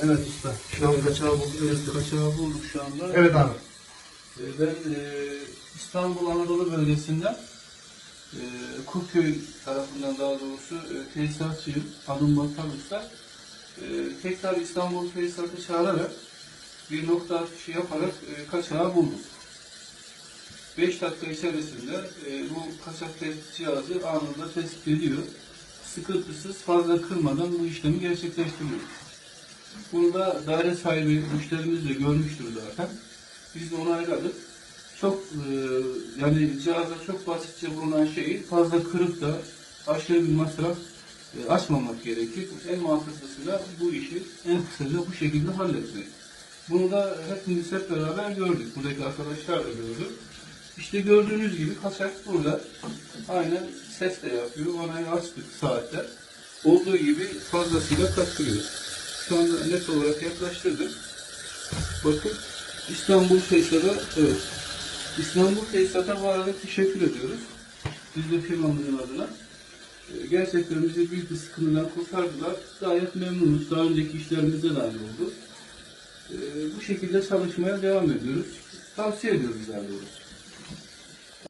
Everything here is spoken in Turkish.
Evet usta. Şu an kaçağı bulduk. Evet, kaçağı bulduk şu anda. Evet abi. Ee, Ben e, İstanbul Anadolu bölgesinden e, Kurköy tarafından daha doğrusu e, tesisatçıyım. Adım Bakkal Usta. E, tekrar İstanbul tesisatı çağırarak bir nokta atışı yaparak e, kaçağı bulduk. 5 dakika içerisinde e, bu kaçak tespit cihazı anında tespit ediyor. Sıkıntısız fazla kırmadan bu işlemi gerçekleştiriyor. Bunu da daire sahibi müşterimiz de görmüştür zaten. Biz de onayladık. Çok e, yani cihazda çok basitçe bulunan şeyi fazla kırıp da aşırı bir masraf e, açmamak gerekir. En mantıklısı da bu işi en kısaca bu şekilde halletmek. Bunu da hepimiz hep beraber gördük. Buradaki arkadaşlar da gördü. İşte gördüğünüz gibi kaçak burada. Aynen ses de yapıyor. Vanayı açtık saatler. Olduğu gibi fazlasıyla kaçırıyor. Şu anda net olarak yaklaştırdık. Bakın İstanbul Tesisat'a evet. İstanbul Tesisat'a bu arada teşekkür ediyoruz. Biz de firmamızın adına. Ee, Gerçekten bizi büyük bir sıkıntıdan kurtardılar. Gayet memnunuz. Daha önceki işlerimizde de aynı oldu. Ee, Bu şekilde çalışmaya devam ediyoruz. Tavsiye ediyoruz daha doğrusu.